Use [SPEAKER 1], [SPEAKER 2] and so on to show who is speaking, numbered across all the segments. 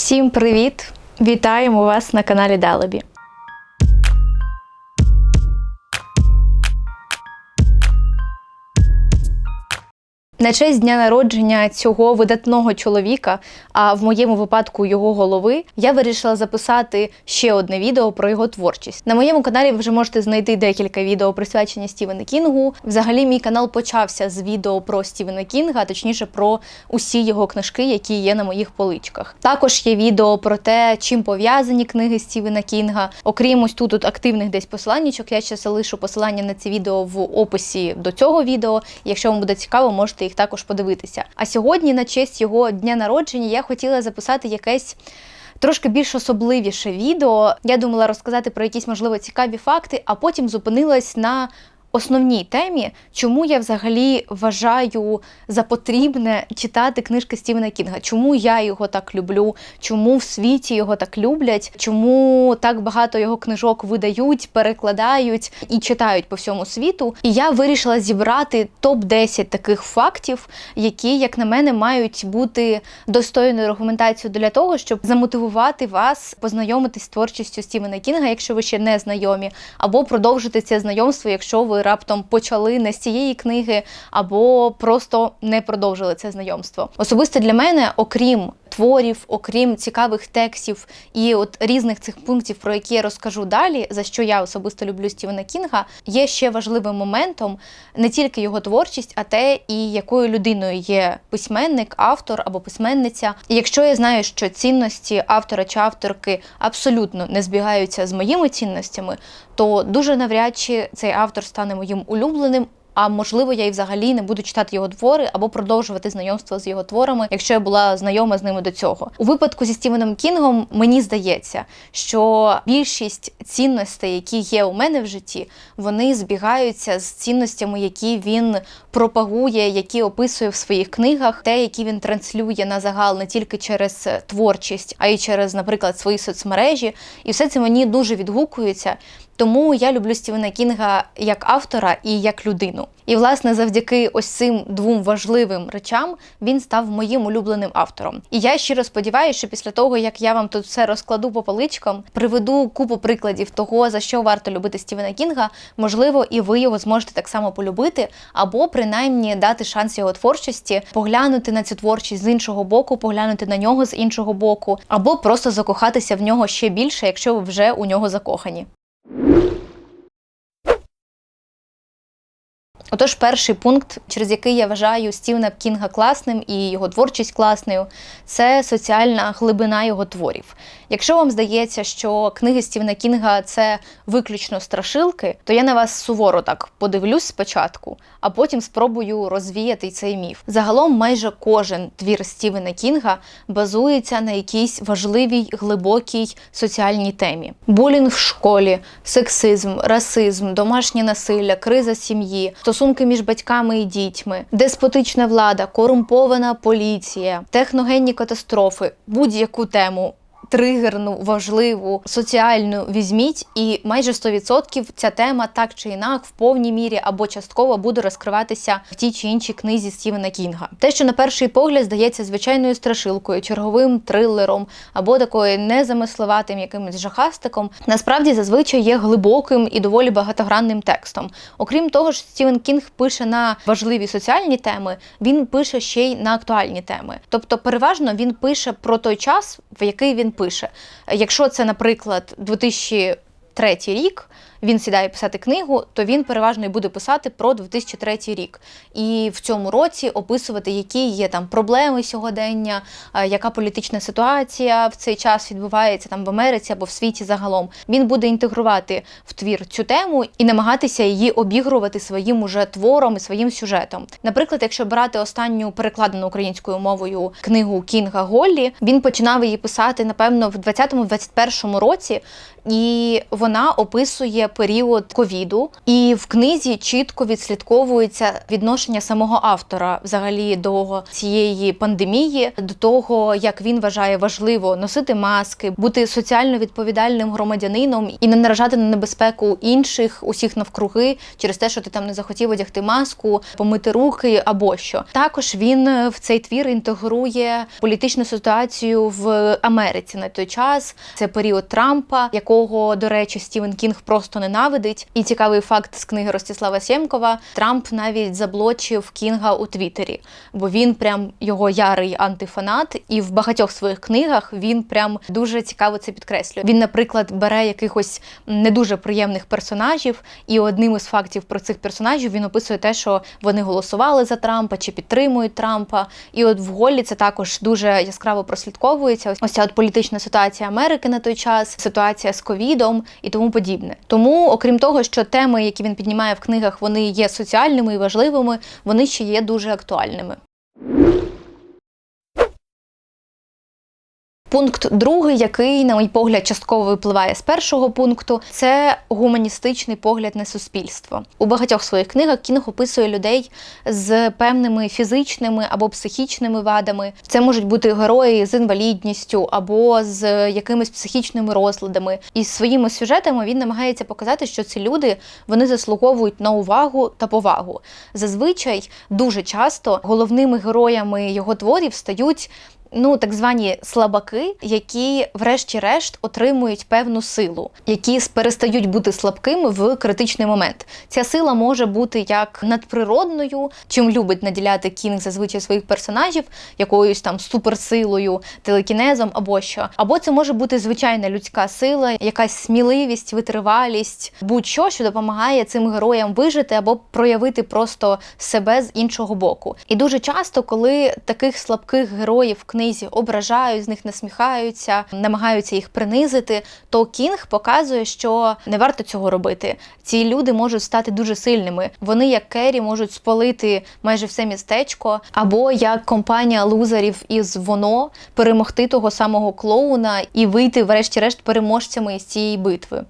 [SPEAKER 1] Всім привіт! Вітаємо вас на каналі Далебі. На честь дня народження цього видатного чоловіка, а в моєму випадку його голови, я вирішила записати ще одне відео про його творчість. На моєму каналі ви вже можете знайти декілька відео присвячені Стівену Кінгу. Взагалі, мій канал почався з відео про Стівена Кінга, а точніше про усі його книжки, які є на моїх поличках. Також є відео про те, чим пов'язані книги Стівена Кінга. Окрім ось тут, активних десь посиланнячок, я ще залишу посилання на ці відео в описі до цього відео. Якщо вам буде цікаво, можете їх також подивитися. А сьогодні, на честь його дня народження, я хотіла записати якесь. Трошки більш особливіше відео. Я думала розказати про якісь можливо цікаві факти, а потім зупинилась на основній темі, чому я взагалі вважаю за потрібне читати книжки Стівена Кінга, чому я його так люблю, чому в світі його так люблять, чому так багато його книжок видають, перекладають і читають по всьому світу. І я вирішила зібрати топ-10 таких фактів, які, як на мене, мають бути достойною аргументацією для того, щоб замотивувати вас познайомитись з творчістю Стівена Кінга, якщо ви ще не знайомі, або продовжити це знайомство, якщо ви раптом почали не з цієї книги, або просто не продовжили це знайомство. Особисто для мене, окрім творів, окрім цікавих текстів і от різних цих пунктів, про які я розкажу далі, за що я особисто люблю Стівена Кінга, є ще важливим моментом не тільки його творчість, а те, і якою людиною є письменник, автор або письменниця. І якщо я знаю, що цінності автора чи авторки абсолютно не збігаються з моїми цінностями, то дуже навряд чи цей автор стане моїм улюбленим. А можливо, я і взагалі не буду читати його твори або продовжувати знайомство з його творами, якщо я була знайома з ними до цього. У випадку зі Стівеном Кінгом мені здається, що більшість цінностей, які є у мене в житті, вони збігаються з цінностями, які він пропагує, які описує в своїх книгах, те, які він транслює на загал не тільки через творчість, а й через, наприклад, свої соцмережі. І все це мені дуже відгукується. Тому я люблю Стівена Кінга як автора і як людину. І, власне, завдяки ось цим двом важливим речам він став моїм улюбленим автором. І я щиро сподіваюся, що після того, як я вам тут все розкладу по поличкам, приведу купу прикладів того, за що варто любити Стівена Кінга, можливо, і ви його зможете так само полюбити, або принаймні дати шанс його творчості, поглянути на цю творчість з іншого боку, поглянути на нього з іншого боку, або просто закохатися в нього ще більше, якщо ви вже у нього закохані. Отож, перший пункт, через який я вважаю Стівна Кінга класним і його творчість класною, це соціальна глибина його творів. Якщо вам здається, що книги Стівена Кінга це виключно страшилки, то я на вас суворо так подивлюсь спочатку, а потім спробую розвіяти цей міф. Загалом, майже кожен твір Стівена Кінга базується на якійсь важливій глибокій соціальній темі: булінг в школі, сексизм, расизм, домашнє насилля, криза сім'ї, стосунки між батьками і дітьми, деспотична влада, корумпована поліція, техногенні катастрофи, будь-яку тему. Тригерну, важливу, соціальну візьміть, і майже 100% ця тема так чи інак в повній мірі або частково буде розкриватися в тій чи іншій книзі Стівена Кінга. Те, що на перший погляд здається звичайною страшилкою, черговим трилером або такою незамисливатим якимось жахастиком, насправді зазвичай є глибоким і доволі багатогранним текстом. Окрім того, що Стівен Кінг пише на важливі соціальні теми, він пише ще й на актуальні теми. Тобто, переважно він пише про той час, в який він пише. Якщо це, наприклад, 2003 рік. Він сідає писати книгу, то він переважно і буде писати про 2003 рік. І в цьому році описувати, які є там проблеми сьогодення, яка політична ситуація в цей час відбувається там в Америці або в світі загалом. Він буде інтегрувати в твір цю тему і намагатися її обігрувати своїм уже твором і своїм сюжетом. Наприклад, якщо брати останню перекладену українською мовою книгу Кінга Голлі, він починав її писати, напевно, в 20-21 році, і вона описує період ковіду, і в книзі чітко відслідковується відношення самого автора взагалі до цієї пандемії, до того, як він вважає важливо носити маски, бути соціально відповідальним громадянином і не наражати на небезпеку інших усіх навкруги через те, що ти там не захотів одягти маску, помити руки або що. Також він в цей твір інтегрує політичну ситуацію в Америці на той час. Це період Трампа, якого, до речі, Стівен Кінг просто ненавидить. І цікавий факт з книги Ростислава Сємкова: Трамп навіть заблочив Кінга у Твіттері, бо він прям його ярий антифанат, і в багатьох своїх книгах він прям дуже цікаво це підкреслює. Він, наприклад, бере якихось не дуже приємних персонажів, і одним із фактів про цих персонажів він описує те, що вони голосували за Трампа чи підтримують Трампа. І от в Голлі це також дуже яскраво прослідковується. Ось ця от політична ситуація Америки на той час, ситуація з ковідом і тому подібне. Тому, окрім того, що теми, які він піднімає в книгах, вони є соціальними і важливими, вони ще є дуже актуальними. Пункт другий, який, на мій погляд, частково випливає з першого пункту, це гуманістичний погляд на суспільство. У багатьох своїх книгах Кінг описує людей з певними фізичними або психічними вадами. Це можуть бути герої з інвалідністю або з якимись психічними розладами. І своїми сюжетами він намагається показати, що ці люди вони заслуговують на увагу та повагу. Зазвичай дуже часто головними героями його творів стають ну так звані слабаки, які, врешті-решт, отримують певну силу, які перестають бути слабкими в критичний момент. Ця сила може бути як надприродною, чим любить наділяти кінг зазвичай своїх персонажів, якоюсь там суперсилою, телекінезом або що. Або це може бути звичайна людська сила, якась сміливість, витривалість, будь-що, що допомагає цим героям вижити або проявити просто себе з іншого боку. І дуже часто, коли таких слабких героїв в книзі ображають, з них насміхаються, намагаються їх принизити, то Кінг показує, що не варто цього робити. Ці люди можуть стати дуже сильними. Вони, як Керрі, можуть спалити майже все містечко, або як компанія лузерів із воно перемогти того самого клоуна і вийти, врешті-решт, переможцями із цієї битви.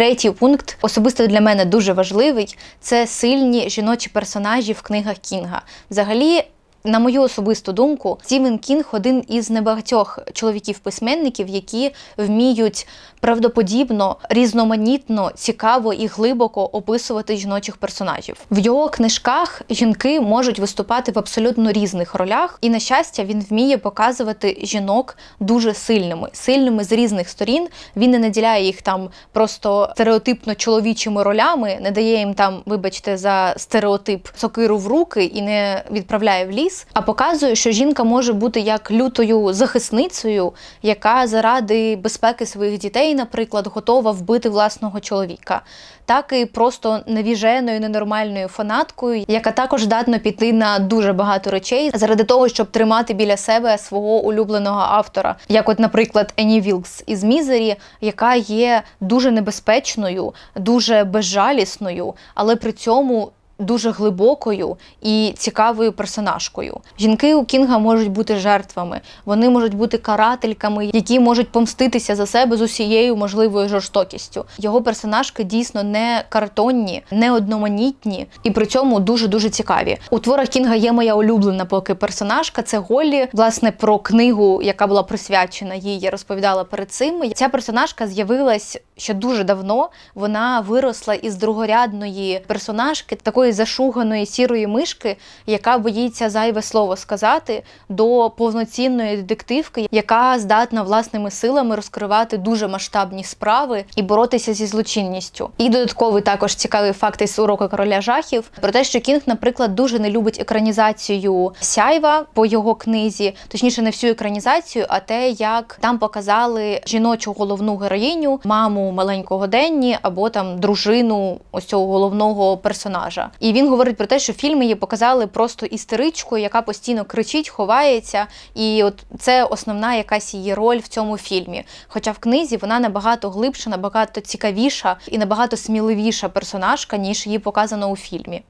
[SPEAKER 1] Третій пункт, особисто для мене дуже важливий, це сильні жіночі персонажі в книгах Кінга. Взагалі, на мою особисту думку, Стівен Кінг один із небагатьох чоловіків-письменників, які вміють правдоподібно, різноманітно, цікаво і глибоко описувати жіночих персонажів. В його книжках жінки можуть виступати в абсолютно різних ролях, і на щастя, він вміє показувати жінок дуже сильними, сильними з різних сторін. Він не наділяє їх там просто стереотипно чоловічими ролями, не дає їм там, вибачте, за стереотип сокиру в руки і не відправляє в ліс, а показує, що жінка може бути як лютою захисницею, яка заради безпеки своїх дітей, наприклад, готова вбити власного чоловіка, так і просто невіженою, ненормальною фанаткою, яка також здатна піти на дуже багато речей заради того, щоб тримати біля себе свого улюбленого автора, як, от, наприклад, Ені Вілкс із Мізері, яка є дуже небезпечною, дуже безжалісною, але при цьому дуже глибокою і цікавою персонажкою. Жінки у Кінга можуть бути жертвами, вони можуть бути карательками, які можуть помститися за себе з усією можливою жорстокістю. Його персонажки дійсно не картонні, не одноманітні і при цьому дуже дуже цікаві. У творах Кінга є моя улюблена поки персонажка. Це Голлі. Власне про книгу, яка була присвячена їй, я розповідала перед цим. Ця персонажка з'явилась ще дуже давно. Вона виросла із другорядної персонажки такої зашуганої сірої мишки, яка боїться зайве слово сказати, до повноцінної детективки, яка здатна власними силами розкривати дуже масштабні справи і боротися зі злочинністю. І додатковий також цікавий факт із уроку короля жахів про те, що Кінг, наприклад, дуже не любить екранізацію сяйва по його книзі, точніше, не всю екранізацію, а те, як там показали жіночу головну героїню, маму маленького Денні або там дружину ось цього головного персонажа. І він говорить про те, що фільми її показали просто істеричкою, яка постійно кричить, ховається, і от це основна якась її роль в цьому фільмі. Хоча в книзі вона набагато глибша, набагато цікавіша і набагато сміливіша персонажка, ніж її показано у фільмі.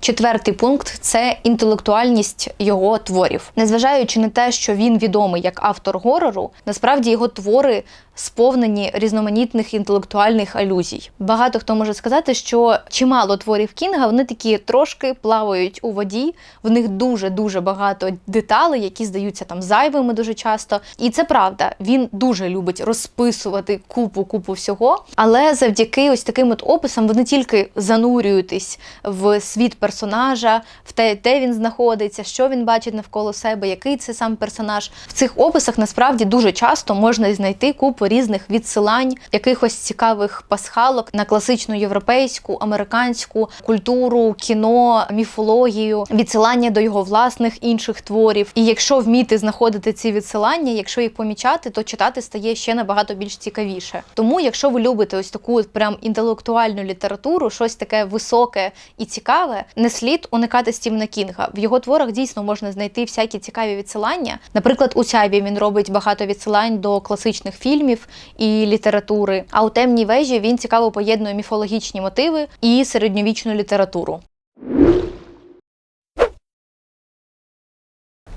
[SPEAKER 1] Четвертий пункт це інтелектуальність його творів. Незважаючи на те, що він відомий як автор горору, насправді його твори сповнені різноманітних інтелектуальних алюзій. Багато хто може сказати, що чимало творів Кінга вони такі трошки плавають у воді. В них дуже дуже багато деталей, які здаються там зайвими дуже часто. І це правда. Він дуже любить розписувати купу купу всього. Але завдяки ось таким от описам ви не тільки занурюєтесь в світ персонажа, в те, де він знаходиться, що він бачить навколо себе, який це сам персонаж. В цих описах насправді дуже часто можна знайти купу різних відсилань, якихось цікавих пасхалок на класичну європейську, американську культуру, кіно, міфологію, відсилання до його власних інших творів. І якщо вміти знаходити ці відсилання, якщо їх помічати, то читати стає ще набагато більш цікавіше. Тому, якщо ви любите ось таку прям інтелектуальну літературу, щось таке високе і цікаве, не слід уникати Стівена Кінга. В його творах дійсно можна знайти всякі цікаві відсилання. Наприклад, у Сябі він робить багато відсилань до класичних фільмів і літератури. А у темній вежі він цікаво поєднує міфологічні мотиви і середньовічну літературу.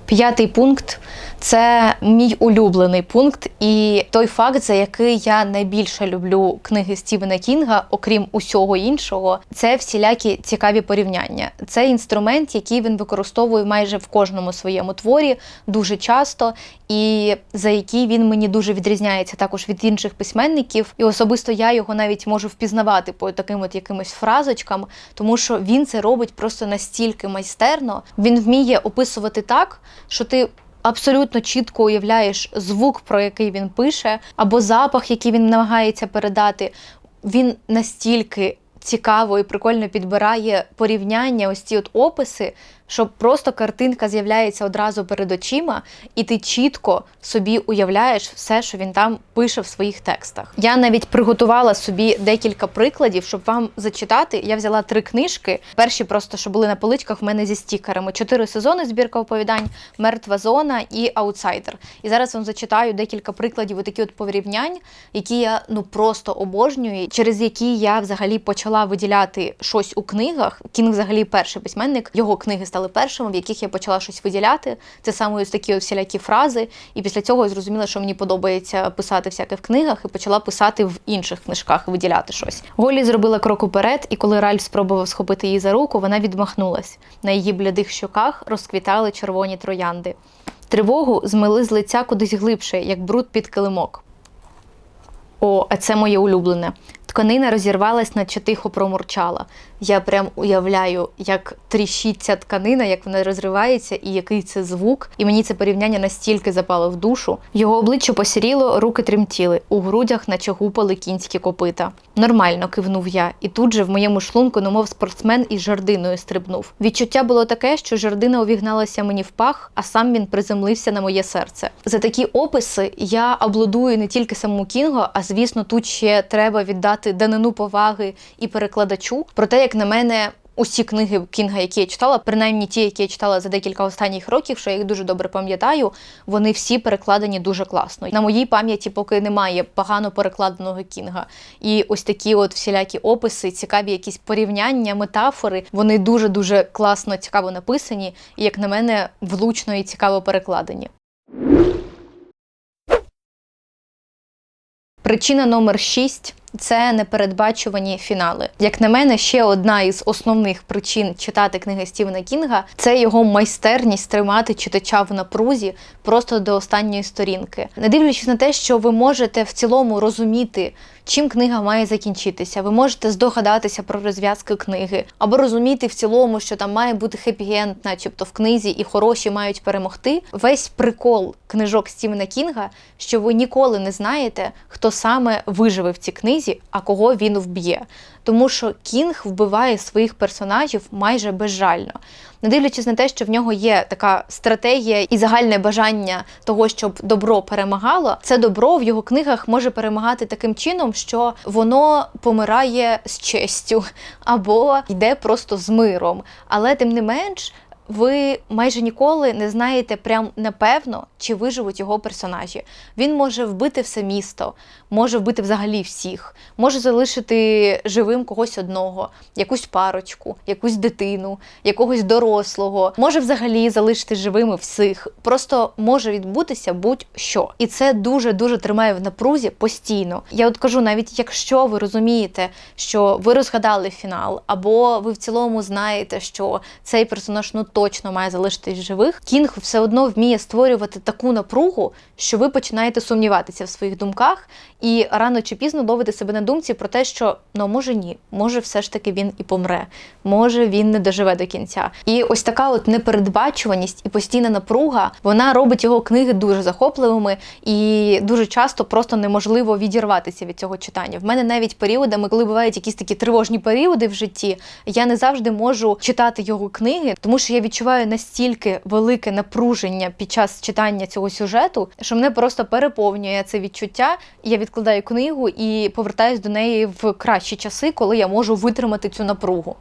[SPEAKER 1] П'ятий пункт це мій улюблений пункт, і той факт, за який я найбільше люблю книги Стівена Кінга, окрім усього іншого, це всілякі цікаві порівняння. Це інструмент, який він використовує майже в кожному своєму творі дуже часто, і за який він мені дуже відрізняється також від інших письменників. І особисто я його навіть можу впізнавати по таким от якимось фразочкам, тому що він це робить просто настільки майстерно. Він вміє описувати так, що ти абсолютно чітко уявляєш звук, про який він пише, або запах, який він намагається передати. Він настільки цікаво і прикольно підбирає порівняння, ось ці от описи, що просто картинка з'являється одразу перед очима, і ти чітко собі уявляєш все, що він там пише в своїх текстах. Я навіть приготувала собі декілька прикладів, щоб вам зачитати. Я взяла три книжки. Перші просто що були на поличках в мене зі стікерами: чотири сезони збірка оповідань, мертва зона і аутсайдер. І зараз вам зачитаю декілька прикладів отакі от порівнянь, які я ну просто обожнюю, через які я взагалі почала виділяти щось у книгах. Кінг взагалі перший письменник. Його книги стали першими, в яких я почала щось виділяти. Це саме ось такі всілякі фрази. І після цього я зрозуміла, що мені подобається писати всяке в книгах, і почала писати в інших книжках, виділяти щось. Голі зробила крок уперед, і коли Ральф спробував схопити її за руку, вона відмахнулась. На її блядих щоках розквітали червоні троянди. Тривогу змили з лиця кудись глибше, як бруд під килимок. О, а це моє улюблене. Тканина розірвалась, наче тихо промурчала. Я прям уявляю, як тріщить ця тканина, як вона розривається, і який це звук. І мені це порівняння настільки запало в душу. Його обличчя посіріло, руки тремтіли, у грудях, наче гупали кінські копита. Нормально кивнув я, і тут же в моєму шлунку, немов спортсмен із жердиною стрибнув. Відчуття було таке, що жердина увігналася мені в пах, а сам він приземлився на моє серце. За такі описи я аблудую не тільки самому Кінгу, а звісно, тут ще треба віддати данину поваги і перекладачу. Проте, як на мене, усі книги Кінга, які я читала, принаймні ті, які я читала за декілька останніх років, що я їх дуже добре пам'ятаю, вони всі перекладені дуже класно. На моїй пам'яті поки немає погано перекладеного Кінга. І ось такі от всілякі описи, цікаві якісь порівняння, метафори, вони дуже дуже класно, цікаво написані, і як на мене, влучно і цікаво перекладені. Причина номер 6 це непередбачувані фінали. Як на мене, ще одна із основних причин читати книги Стівена Кінга це його майстерність тримати читача в напрузі просто до останньої сторінки, не дивлячись на те, що ви можете в цілому розуміти, чим книга має закінчитися. Ви можете здогадатися про розв'язки книги, або розуміти в цілому, що там має бути хеппі-енд, начебто в книзі, і хороші мають перемогти. Весь прикол книжок Стівена Кінга, що ви ніколи не знаєте, хто саме виживе в цій книзі, а кого він вб'є. Тому що Кінг вбиває своїх персонажів майже безжально. Не дивлячись на те, що в нього є така стратегія і загальне бажання того, щоб добро перемагало, це добро в його книгах може перемагати таким чином, що воно помирає з честю або йде просто з миром. Але тим не менш. Ви майже ніколи не знаєте прям напевно, чи виживуть його персонажі. Він може вбити все місто, може вбити взагалі всіх, може залишити живим когось одного, якусь парочку, якусь дитину, якогось дорослого, може взагалі залишити живими всіх. Просто може відбутися будь-що. І це дуже дуже тримає в напрузі постійно. Я от кажу, навіть якщо ви розумієте, що ви розгадали фінал, або ви в цілому знаєте, що цей персонаж ну точно має залишитись живих, кінг все одно вміє створювати таку напругу, що ви починаєте сумніватися в своїх думках, і рано чи пізно ловите себе на думці про те, що ну може ні, може, все ж таки він і помре, може він не доживе до кінця. І ось така от непередбачуваність і постійна напруга вона робить його книги дуже захопливими і дуже часто просто неможливо відірватися від цього читання. В мене навіть періодами, коли бувають якісь такі тривожні періоди в житті, я не завжди можу читати його книги, тому що я відчуваю настільки велике напруження під час читання цього сюжету, що мене просто переповнює це відчуття. Я відкладаю книгу і повертаюсь до неї в кращі часи, коли я можу витримати цю напругу.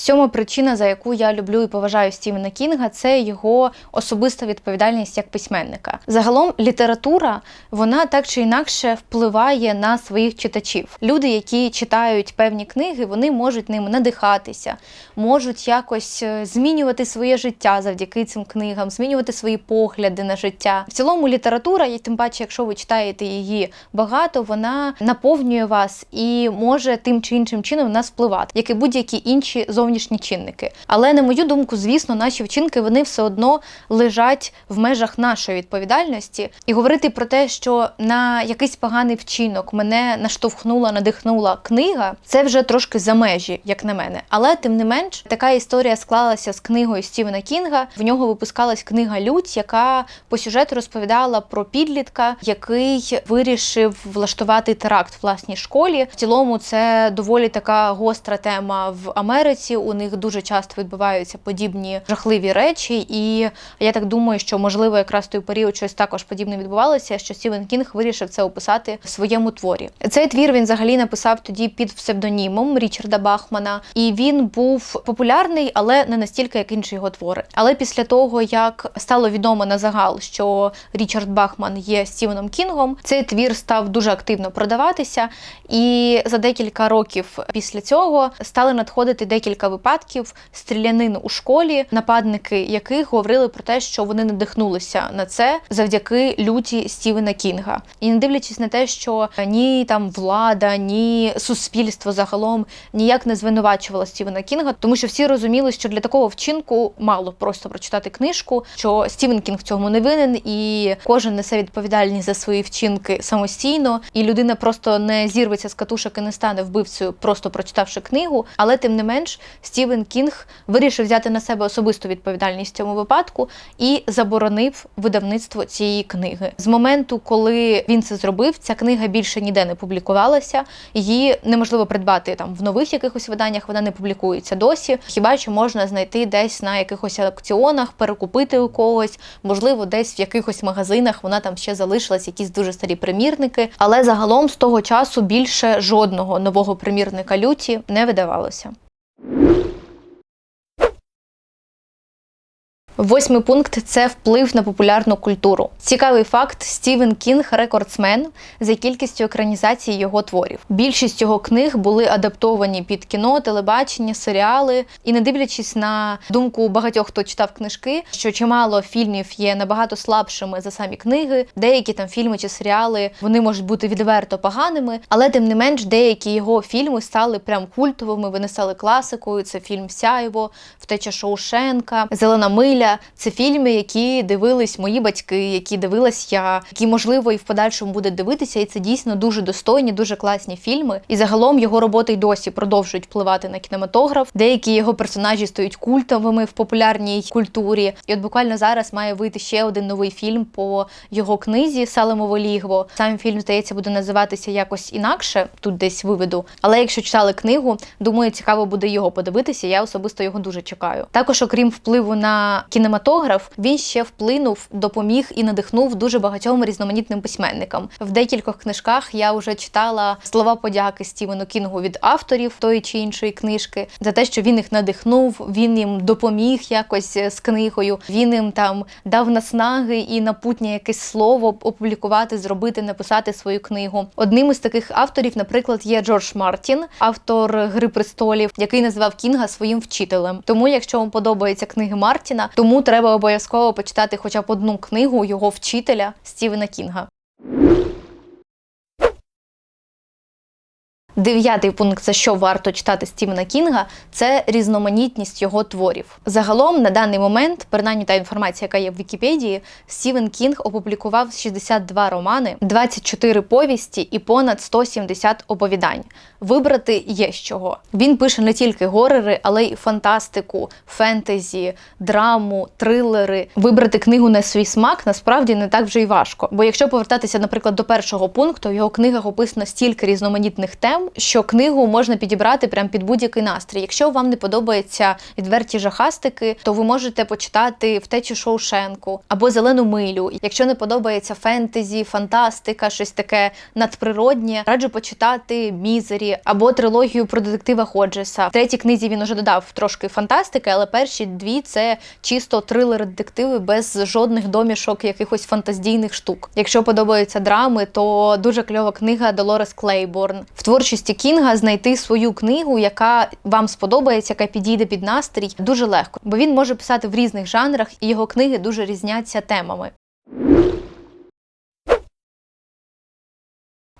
[SPEAKER 1] Сьома причина, за яку я люблю і поважаю Стівена Кінга, це його особиста відповідальність як письменника. Загалом література вона так чи інакше впливає на своїх читачів. Люди, які читають певні книги, вони можуть ними надихатися, можуть якось е, змінювати своє життя завдяки цим книгам, змінювати свої погляди на життя. В цілому література, і тим паче, якщо ви читаєте її багато, вона наповнює вас і може тим чи іншим чином на нас впливати, як і будь-які інші зовнішні чинники. Але на мою думку, звісно, наші вчинки вони все одно лежать в межах нашої відповідальності. І говорити про те, що на якийсь поганий вчинок мене наштовхнула, надихнула книга, це вже трошки за межі, як на мене. Але тим не менш, така історія склалася з книгою Стівена Кінга. В нього випускалась книга Лють, яка по сюжету розповідала про підлітка, який вирішив влаштувати теракт в власній школі. В цілому це доволі така гостра тема в Америці. У них дуже часто відбуваються подібні жахливі речі, і я так думаю, що можливо якраз той період щось також подібне відбувалося, що Стівен Кінг вирішив це описати в своєму творі. Цей твір він взагалі написав тоді під псевдонімом Річарда Бахмана, і він був популярний, але не настільки, як інші його твори. Але після того, як стало відомо на загал, що Річард Бахман є Стівеном Кінгом, цей твір став дуже активно продаватися, і за декілька років після цього стали надходити декілька випадків стрілянин у школі, нападники яких говорили про те, що вони надихнулися на це завдяки люті Стівена Кінга. І не дивлячись на те, що ні там влада, ні суспільство загалом ніяк не звинувачувало Стівена Кінга, тому що всі розуміли, що для такого вчинку мало просто прочитати книжку, що Стівен Кінг в цьому не винен, і кожен несе відповідальність за свої вчинки самостійно, і людина просто не зірветься з катушок і не стане вбивцею, просто прочитавши книгу. Але тим не менш, Стівен Кінг вирішив взяти на себе особисту відповідальність в цьому випадку і заборонив видавництво цієї книги. З моменту, коли він це зробив, ця книга більше ніде не публікувалася. Її неможливо придбати там в нових якихось виданнях. Вона не публікується досі. Хіба що можна знайти десь на якихось аукціонах, перекупити у когось, можливо, десь в якихось магазинах вона там ще залишилась, якісь дуже старі примірники. Але загалом з того часу більше жодного нового примірника люті не видавалося. Восьмий пункт це вплив на популярну культуру. Цікавий факт: Стівен Кінг рекордсмен за кількістю екранізацій його творів. Більшість його книг були адаптовані під кіно, телебачення, серіали. І не дивлячись на думку багатьох, хто читав книжки, що чимало фільмів є набагато слабшими за самі книги. Деякі там фільми чи серіали вони можуть бути відверто поганими, але тим не менш деякі його фільми стали прям культовими. Вони стали класикою. Це фільм Сяйво, Втеча Шоушенка, Зелена миля. Це фільми, які дивились мої батьки, які дивилась я, які можливо і в подальшому буде дивитися. І це дійсно дуже достойні, дуже класні фільми. І загалом його роботи й досі продовжують впливати на кінематограф. Деякі його персонажі стають культовими в популярній культурі. І от буквально зараз має вийти ще один новий фільм по його книзі Салемово лігво. Сам фільм здається буде називатися якось інакше. Тут десь виведу. Але якщо читали книгу, думаю, цікаво буде його подивитися. Я особисто його дуже чекаю. Також, окрім впливу на кінематограф, він ще вплинув, допоміг і надихнув дуже багатьом різноманітним письменникам. В декількох книжках я вже читала слова подяки Стівену Кінгу від авторів тої чи іншої книжки за те, що він їх надихнув, він їм допоміг якось з книгою. Він їм там дав наснаги і напутнє якесь слово опублікувати, зробити, написати свою книгу. Одним із таких авторів, наприклад, є Джордж Мартін, автор Гри престолів, який назвав Кінга своїм вчителем. Тому, якщо вам подобаються книги Мартіна, тому треба обов'язково почитати хоча б одну книгу його вчителя Стівена Кінга. Дев'ятий пункт, за що варто читати Стівена Кінга, це різноманітність його творів. Загалом, на даний момент, принаймні та інформація, яка є в Вікіпедії, Стівен Кінг опублікував 62 романи, 24 повісті і понад 170 оповідань. Вибрати є з чого. Він пише не тільки горери, але й фантастику, фентезі, драму, трилери. Вибрати книгу на свій смак насправді не так вже й важко. Бо якщо повертатися, наприклад, до першого пункту, в його книгах описано стільки різноманітних тем, що книгу можна підібрати прям під будь-який настрій. Якщо вам не подобаються відверті жахастики, то ви можете почитати втечу Шоушенку або зелену милю. Якщо не подобається фентезі, фантастика, щось таке надприроднє, раджу почитати мізері або трилогію про детектива Ходжеса. В третій книзі він уже додав трошки фантастики, але перші дві це чисто трилери детективи без жодних домішок, якихось фантазійних штук. Якщо подобаються драми, то дуже кльова книга Долорес Клейборн. В творчості Кінга знайти свою книгу, яка вам сподобається, яка підійде під настрій, дуже легко, бо він може писати в різних жанрах, і його книги дуже різняться темами.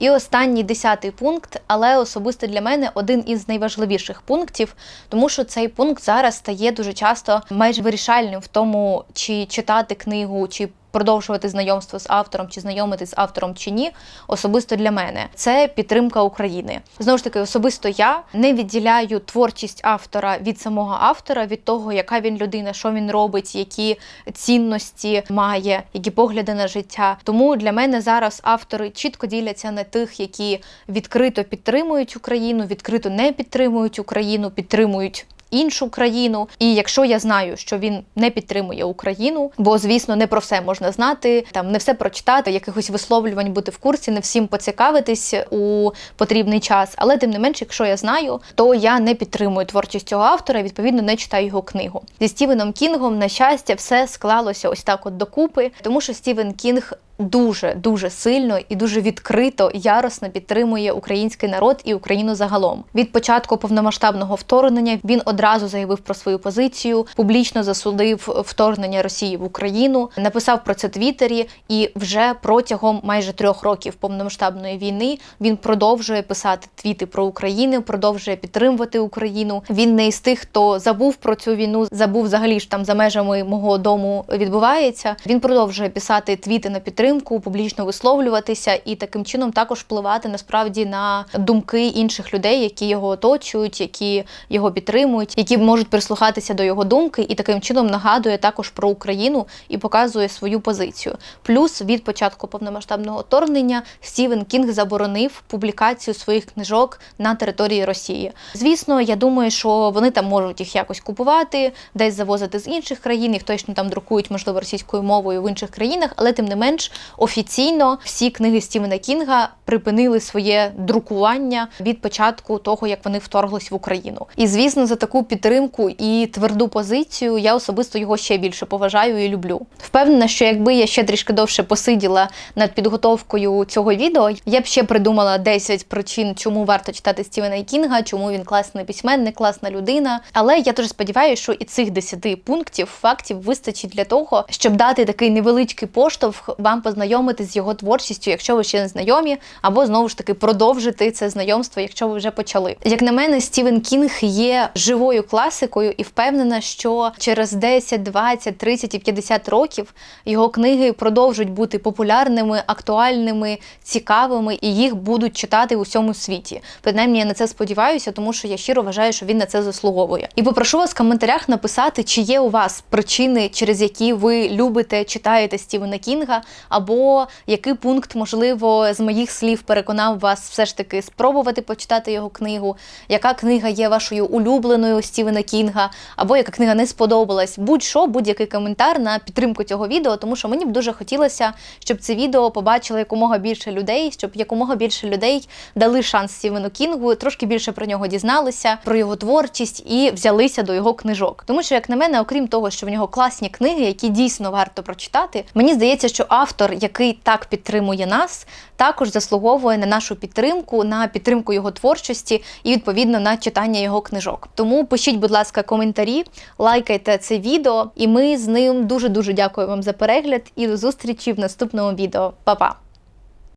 [SPEAKER 1] І останній десятий пункт, але особисто для мене один із найважливіших пунктів, тому що цей пункт зараз стає дуже часто майже вирішальним в тому, чи читати книгу, чи продовжувати знайомство з автором, чи знайомити з автором чи ні, особисто для мене це підтримка України. Знову ж таки, особисто я не відділяю творчість автора від самого автора, від того, яка він людина, що він робить, які цінності має, які погляди на життя. Тому для мене зараз автори чітко діляться на тих, які відкрито підтримують Україну, відкрито не підтримують Україну, підтримують іншу країну. І якщо я знаю, що він не підтримує Україну, бо звісно не про все можна знати, там не все прочитати, якихось висловлювань бути в курсі, не всім поцікавитись у потрібний час. Але тим не менше, якщо я знаю, то я не підтримую творчість цього автора, і, відповідно не читаю його книгу. Зі Стівеном Кінгом, на щастя, все склалося ось так, от докупи, тому що Стівен Кінг дуже дуже сильно і дуже відкрито яросно підтримує український народ і Україну загалом. Від початку повномасштабного вторгнення він одразу заявив про свою позицію, публічно засудив вторгнення Росії в Україну, написав про це Твіттері, і вже протягом майже трьох років повномасштабної війни він продовжує писати твіти про Україну, продовжує підтримувати Україну. Він не із тих, хто забув про цю війну, забув взагалі ж там за межами мого дому відбувається. Він продовжує писати твіти на підтримку підтримку, публічно висловлюватися і таким чином також впливати насправді на думки інших людей, які його оточують, які його підтримують, які можуть прислухатися до його думки, і таким чином нагадує також про Україну і показує свою позицію. Плюс від початку повномасштабного вторгнення Стівен Кінг заборонив публікацію своїх книжок на території Росії. Звісно, я думаю, що вони там можуть їх якось купувати, десь завозити з інших країн, їх точно там друкують, можливо, російською мовою в інших країнах, але тим не менш офіційно всі книги Стівена Кінга припинили своє друкування від початку того, як вони вторглись в Україну. І звісно, за таку підтримку і тверду позицію я особисто його ще більше поважаю і люблю. Впевнена, що якби я ще трішки довше посиділа над підготовкою цього відео, я б ще придумала 10 причин, чому варто читати Стівена Кінга, чому він класний письменник, класна людина. Але я дуже сподіваюся, що і цих 10 пунктів фактів вистачить для того, щоб дати такий невеличкий поштовх вам познайомитись з його творчістю, якщо ви ще не знайомі, або знову ж таки продовжити це знайомство, якщо ви вже почали. Як на мене, Стівен Кінг є живою класикою і впевнена, що через 10, 20, 30 і 50 років його книги продовжують бути популярними, актуальними, цікавими, і їх будуть читати у всьому світі. Принаймні, я на це сподіваюся, тому що я щиро вважаю, що він на це заслуговує. І попрошу вас в коментарях написати, чи є у вас причини, через які ви любите читаєте Стівена Кінга, або який пункт, можливо, з моїх слів переконав вас все ж таки спробувати почитати його книгу, яка книга є вашою улюбленою Стівена Кінга, або яка книга не сподобалась. Будь-що, будь-який коментар на підтримку цього відео, тому що мені б дуже хотілося, щоб це відео побачило якомога більше людей, щоб якомога більше людей дали шанс Стівену Кінгу, трошки більше про нього дізналися, про його творчість і взялися до його книжок. Тому що, як на мене, окрім того, що в нього класні книги, які дійсно варто прочитати, мені здається, що автор, який так підтримує нас, також заслуговує на нашу підтримку, на підтримку його творчості і відповідно на читання його книжок. Тому пишіть, будь ласка, коментарі, лайкайте це відео, і ми з ним дуже дуже дякуємо вам за перегляд і до зустрічі в наступному відео. Па-па!